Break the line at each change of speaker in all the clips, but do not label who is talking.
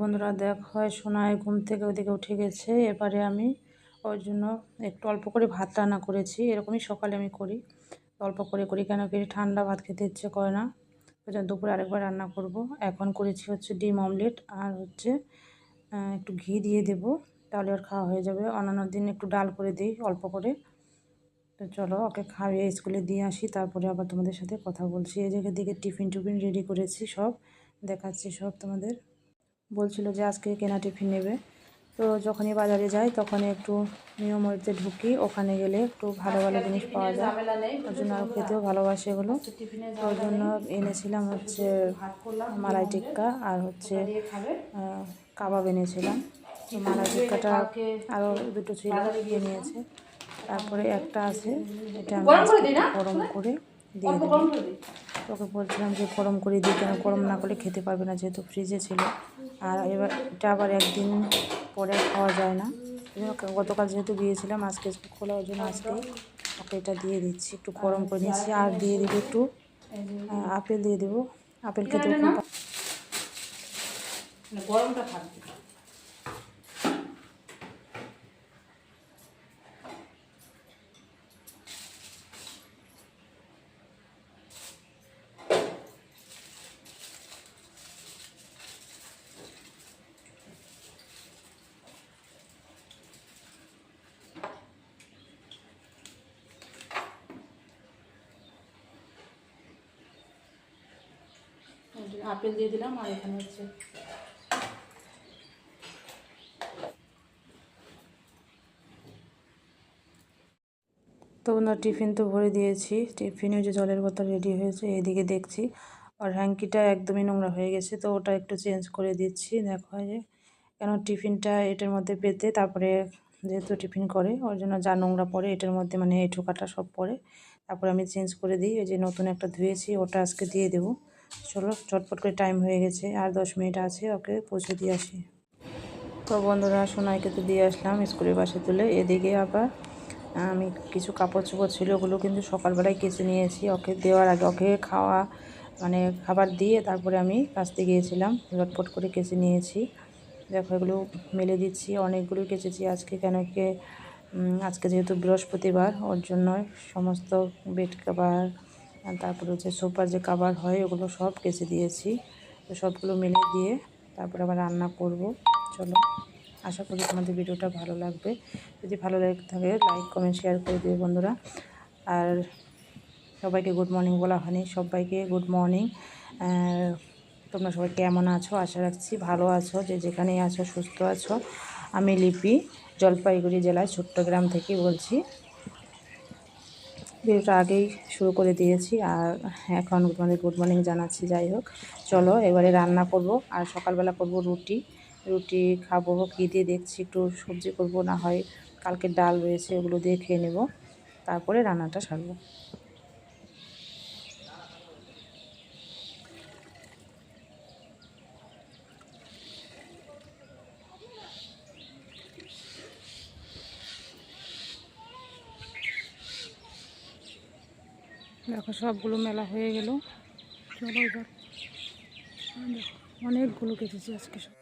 বন্ধুরা দেখ, হয় সোনায় ঘুম থেকে ওদিকে উঠে গেছে, এবারে আমি ওর জন্য একটু অল্প করে ভাত রান্না করেছি, এরকমই সকালে আমি করি। অল্প করে করি, কেন কি ঠান্ডা ভাত খেতে ইচ্ছে করে না। ওই দুপুরে আরেকবার রান্না করব। এখন করেছি হচ্ছে ডিম অমলেট আর হচ্ছে একটু ঘি দিয়ে দেব, তাহলে ওর খাওয়া হয়ে যাবে। অন্যান্য দিন একটু ডাল করে দিই অল্প করে। তো চলো, ওকে খাইয়ে স্কুলে দিয়ে আসি, তারপরে আবার তোমাদের সাথে কথা বলছি। এই জায়গার দিকে টিফিন টিফিন রেডি করেছি সব, দেখাচ্ছি সব তোমাদের। বলছিল যে আজকে কেনা টিফিন নেবে। তো যখনই বাজারে যাই তখনই একটু নিয়মরিতে ঢুকি ওখানে গেলে একটু ভালো ভালো জিনিস পাওয়া যায়। ওর জন্য আর খেতেও ভালোবাসে এগুলো।
টিফিনে
ওর জন্য এনেছিলাম হচ্ছে মালাই টিক্কা আর হচ্ছে কাবাব এনেছিলাম। মালাই টিক্কাটা আরও দুটো ছিল নিয়েছে। তারপরে একটা আছে এটা আমি?
গরম করে
দিয়ে
দিই
তোকে বলছিলাম যে গরম করে দিই কেন? গরম না করলে খেতে পারবে না যেহেতু ফ্রিজে ছিল। আর এবার এটা আবার একদিন পরে খাওয়া যায় না। গতকাল যেহেতু গিয়েছিলাম আজকে খোলা ওর জন্য আজকে ওকে এটা দিয়ে দিচ্ছি। একটু গরম করে নিচ্ছি। আর দিয়ে দিব একটু আপেল দিয়ে দেবো। আপেল খেতে
মানে গরমটা থাকবে এই যে আপেল দিয়ে দিলাম আর এখানে হচ্ছে
তো ওনার টিফিন তো ভরে দিয়েছি। টিফিনে যে জলের বোতল রেডি হয়েছে এদিকে দেখছি। আর হ্যাঙ্কিটা একদমই নোংরা হয়ে গেছে, তো ওটা একটু চেঞ্জ করে দিচ্ছি। দেখো যে, কেন টিফিনটা এটার মধ্যে পেতে, তারপরে যেহেতু টিফিন করে, ওর জন্য যা নোংরা পড়ে, এটার মধ্যে মানে এই ঠোকাটা সব পড়ে। তারপরে আমি চেঞ্জ করে দিই, ওই যে নতুন একটা ধুয়েছি, ওটা আজকে দিয়ে দেবো। চলো, চটপট করে টাইম হয়ে গেছে, আর দশ মিনিট আছে, ওকে পৌঁছে দিয়ে আসি। তো বন্ধুরা, সোনাইকে তো দিয়ে আসলাম স্কুলের বাসে তুলে। এদিকে আবার, আমি কিছু কাপড় চোপড় ছিল, ওগুলো কিন্তু সকালবেলায় কেচে নিয়েছি। ওকে দেওয়ার আগে, ওকে খাওয়া মানে খাবার দিয়ে তারপরে আমি কাচতে গিয়েছিলাম। ঝটপট করে কেচে নিয়েছি। দেখো, এগুলো মেলে দিচ্ছি, অনেকগুলো কেচেছি আজকে, কেন কি আজকে যেহেতু বৃহস্পতিবার, ওর জন্য সমস্ত বেড আর তারপরে হচ্ছে সোফার যে কাভার হয়, ওগুলো সব কেচে দিয়েছি। তো সবগুলো মেলে দিয়ে তারপরে আবার রান্না করব। চলো, আশা করি তোমাদের ভিডিওটা ভালো লাগবে। যদি ভালো লেগে থাকে লাইক কমেন্ট শেয়ার করে দিও বন্ধুরা। আর সবাইকে গুড মর্নিং বলা হয়নি, সবাইকে গুড মর্নিং তোমরা সবাই কেমন আছো? আশা রাখছি ভালো আছো, যে যেখানেই আছো, সুস্থ আছো। আমি লিপি, জলপাইগুড়ি জেলায় চট্টগ্রাম থেকে বলছি। ভিডিওটা আগেই শুরু করে দিয়েছি আর এখন তোমাদের গুড মর্নিং জানাচ্ছি, যাই হোক। চলো এবারে রান্না করব আর সকালবেলা করব রুটি। রুটি খাব, কী দিয়ে দেখছি একটু সবজি করব, না হয় কালকে ডাল রয়েছে ওগুলো দিয়ে খেয়ে নেব। তারপরে রান্নাটা সারবো। দেখো সবগুলো মেলা হয়ে গেল। চলো এবার অনেকগুলো কেটেছি আজকে সব।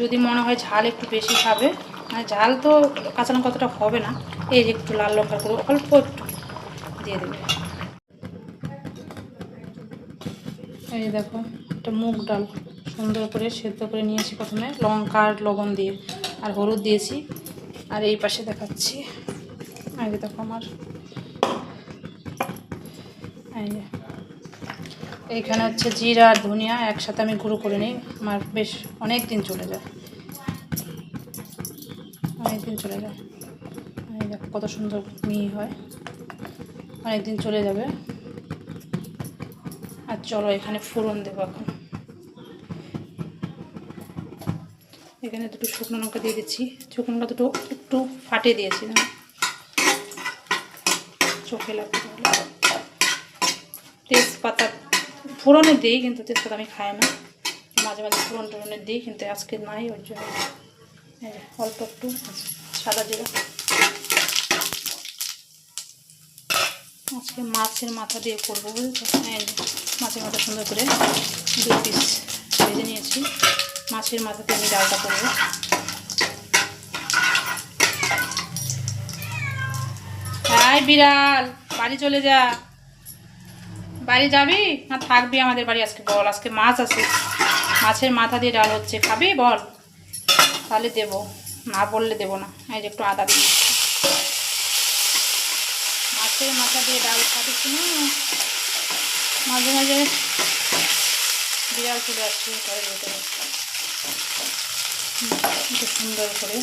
যদি মনে হয় ঝাল একটু বেশি খাবে মানে ঝাল তো কাঁচা লঙ্কা অতটা হবে না। এই যে একটু লাল লঙ্কা করে অল্প একটু দিয়ে দেবে। এই দেখো, একটা মুগ ডাল সুন্দর করে সেদ্ধ করে নিয়েছি প্রথমে, লঙ্কা আর লবণ দিয়ে, আর হলুদ দিয়েছি। আর এই পাশে দেখাচ্ছি যে দেখো আমার। এই এইখানে হচ্ছে জিরা আর ধনিয়া একসাথে আমি গুঁড়ো করে নিই, আমার বেশ অনেক দিন চলে যায়। অনেক দিন চলে যায়। কত সুন্দর মিহি হয়। অনেক দিন চলে যাবে। আর চলো এখানে ফোড়ন দেবো এখন। এখানে দুটো শুকনো লঙ্কা দিয়ে দিচ্ছি। শুকনো লঙ্কা দুটো একটু ফাটিয়ে দিয়েছি না? চোখে লাগবে তেজপাতা ফোড়নে দিই, কিন্তু তেজপাতা আমি খাই না। মাঝে মাঝে ফোড়ন টোড়নে দিই, কিন্তু আজকে নাই, ওর জন্য। অল্প একটু। সাদা জিরা। আজকে মাছের মাথা দিয়ে করব বুঝেছ? এই যে, মাছের মাথা সুন্দর করে দু পিস ভেজে নিয়েছি। মাছের মাথাতে আমি ডালটা করব। হাই বিড়াল, বাড়ি চলে যা। বাড়ি যাবি না থাকবি আমাদের বাড়ি? আজকে বল, আজকে মাছ আছে। মাছের মাথা দিয়ে ডাল হচ্ছে, খাবি বল? তাহলে দেবো। না বললে দেবো না। এই যে একটু আদা দিয়ে। মাছের মাথা দিয়ে ডাল খাবি না। মাঝে মাঝে বিড়াল চলে আসছে ভেতরে হুম, একটু সুন্দর করে।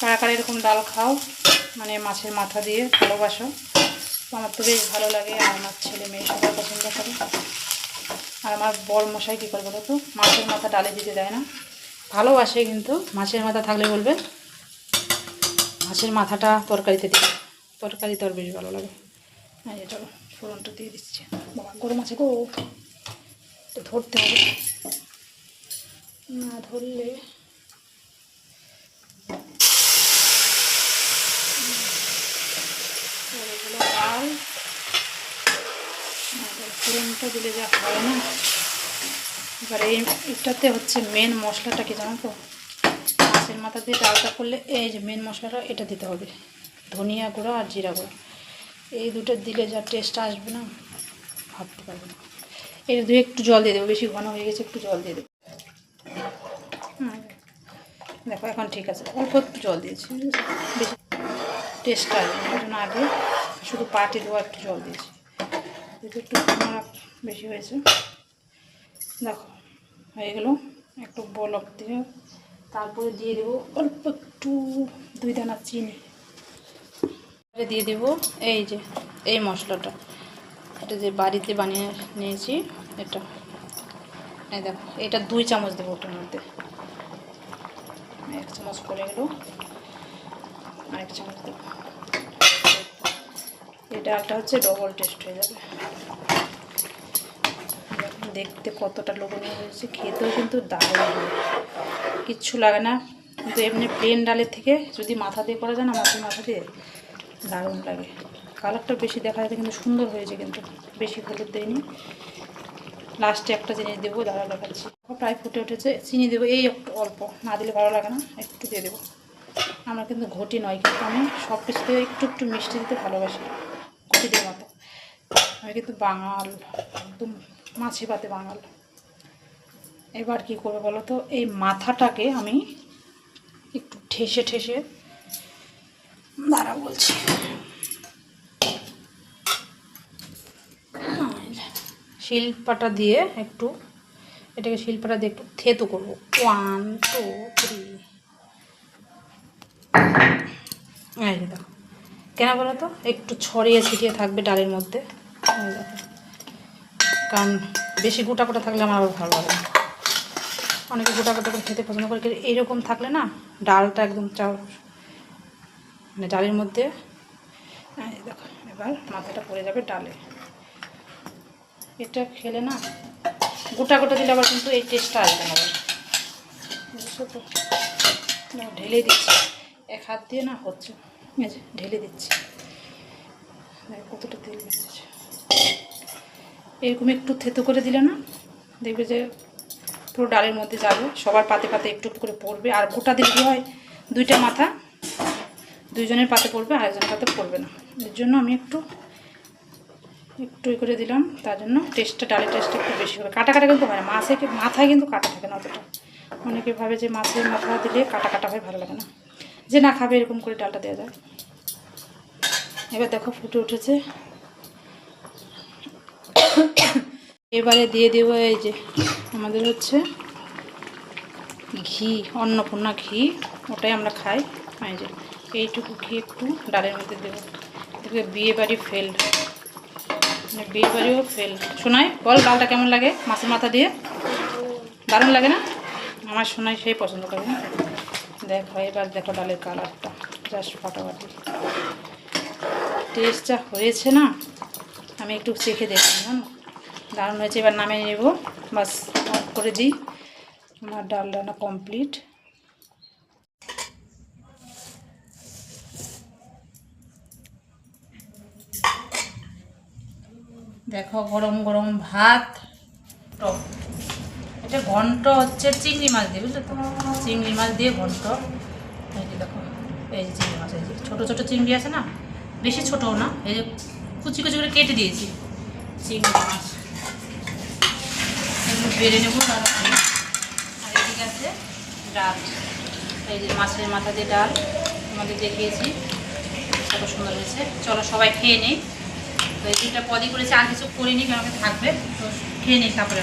কারা কারা এরকম ডাল খাও মানে মাছের মাথা দিয়ে ভালোবাসো। আমার তো বেশ ভালো লাগে আর আমার ছেলে মেয়ে সবাই পছন্দ করে। আর আমার বর মশাই কী করে বলো তো? মাছের মাথা ডালে দিতে দেয় না। ভালোবাসে কিন্তু, মাছের মাথা থাকলে বলবে, মাছের মাথাটা তরকারিতে দিবে। তরকারিতে আর বেশ ভালো লাগে। হ্যাঁ এটা ফোড়নটা দিয়ে দিচ্ছে। বাবা গরম আছে গো। তো ধরতে হবে। না ধরলে ফোড়নটা দিলে যা হয় না। এবার এই এটাতে হচ্ছে মেন মশলাটা কি জানো তো? মাছের মাথা দিয়ে ডালটা করলে এই যে মেন মশলাটা এটা দিতে হবে। ধনিয়া গুঁড়ো আর জিরা গুঁড়ো। এই দুটো দিলে যা টেস্ট আসবে না, ভাবতে পারবে না। এর দু একটু জল দিয়ে দেবো, বেশি ঘন হয়ে গেছে একটু জল দিয়ে দেবো। দেখো এখন ঠিক আছে, অল্প একটু জল দিয়েছি বেশি টেস্ট আসবে না জন্য আগে শুধু পাটি দেওয়া একটু জল দিয়েছি। একটু বেশি হয়েছে। দেখো, হয়ে গেলো। একটু বলক দিয়ে। তারপরে দিয়ে দেবো অল্প একটু দুই দানা চিনি। দিয়ে দেবো এই যে, এই মশলাটা। এটা যে বাড়িতে বানিয়ে নিয়েছি, এটা। এই দেখো, এটা দুই চামচ দেবো ওটার মধ্যে। এক চামচ পড়ে গেলো। আরেক চামচ দেবো। এটা একটা হচ্ছে ডবল টেস্ট হয়ে যাবে। দেখতে কতটা লোভনীয় হয়েছে, খেতেও কিন্তু দারুণ কিচ্ছু লাগে না। কিন্তু এমনি প্লেন ডালের থেকে যদি মাথা দিয়ে করা যায় না, মাছের মাথা দিয়ে দারুণ লাগে। কালারটা বেশি দেখা যাচ্ছে কিন্তু সুন্দর হয়েছে কিন্তু। বেশি হলুদ দেয়নি লাস্টে একটা জিনিস দেবো, দাঁড়া দেখাচ্ছি। প্রায় ফুটে উঠেছে। চিনি দেবো, এই একটু অল্প। না দিলে ভালো লাগে না, একটু দিয়ে দেবো। আমরা কিন্তু ঘটি নয়, কিন্তু আমি সব কিছুতে একটু একটু মিষ্টি দিতে ভালোবাসি ঘটিদের মতো আমি কিন্তু বাঙাল, একদম মাছি পাতে বাঙাল। এবার কি করব বলো তো? এই মাথাটাকে আমি একটু ঠেসে ঠেসে দাঁড়া বলছি। শিল্পাটা দিয়ে একটু, এটাকে শিল্পাটা দিয়ে একটু থেতো করব। ওয়ান টু থ্রি কেন বলো তো? একটু ছড়িয়ে ছিটিয়ে থাকবে ডালের মধ্যে। দেখো। কারণ বেশি গোটা গোটা থাকলে আমার আবার ভালো লাগে অনেকে গোটা গোটা করে খেতে পছন্দ করে, কিন্তু এইরকম থাকলে না ডালটা একদম চাও মানে ডালের মধ্যে দেখো, এবার মাথাটা পড়ে যাবে ডালে। এটা খেলে না গোটা গোটা দিলে আবার কিন্তু এই টেস্টটা আসবে না বুঝছ তো? ঢেলে দিচ্ছি। এক হাত দিয়ে না হচ্ছে ঢেলে দিচ্ছি। কতটা তেল বেরিয়েছে। এরকম একটু থেতো করে দিলে না, দেখবে যে পুরো ডালের মধ্যে যাবে সবার পাতে পাতে একটু করে পড়বে। আর গোটা দিলে কী হয়, দুইটা মাথা দুইজনের পাতে পড়বে আর একজনের পাতে পড়বে না। এর জন্য আমি একটু একটু করে দিলাম, তার জন্য টেস্টটা, ডালের টেস্টটা একটু বেশি হবে। কাটা কাটা কিন্তু হয় না, মাছে মাথায় কিন্তু কাটা থাকে না অতটা। অনেকে ভাবে যে মাছের মাথা দিলে কাটা কাটা হয়, ভালো লাগে না। যে না খাবে এরকম করে ডালটা দেওয়া যায়। এবার দেখো ফুটে উঠেছে এবারে দিয়ে দেবো এই যে আমাদের হচ্ছে ঘি, অন্নপূর্ণা ঘি, ওটাই আমরা খাই। এই যে এইটুকু ঘি একটু ডালের মধ্যে দেবো। দেখবে বিয়ে বাড়ি ফেল মানে বিয়ে বাড়িও ফেল শোনাই বল ডালটা কেমন লাগে? মাছের মাথা দিয়ে? দারুণ লাগে না? আমার শোনাই সেই পছন্দ করে না। দেখো, এবার দেখো ডালের কালারটা জাস্ট ফাটাফাটি। টেস্ট যা হয়েছে না আমি একটু চেখে দেখলাম জানো দারুণ হয়েছে, এবার নামিয়ে নেব। বাস অফ করে দিই। আমার ডাল রান্না কমপ্লিট দেখো, গরম গরম ভাত, টক। এটা ঘন্ট হচ্ছে চিংড়ি মাছ দিয়ে, বুঝলে তো? চিংড়ি মাছ দিয়ে ঘন্ট। এই যে দেখো, এই যে চিংড়ি মাছ, এই যে ছোটো ছোটো চিংড়ি আছে না? বেশি ছোটও না, এই যে কুচি কুচি করে কেটে দিয়েছি। চিংড়ি মাছ। এগুলো বেড়ে নেব আর এদিকে আছে ডাল। এই যে মাছের মাথা দিয়ে ডাল তোমাদের দেখিয়েছি। কত সুন্দর হয়েছে। চলো সবাই খেয়ে নেই। তো এই দুটা পদই করেছি, আর কিছু করিনি, কারণ থাকবে। তো খেয়ে নিই তারপরে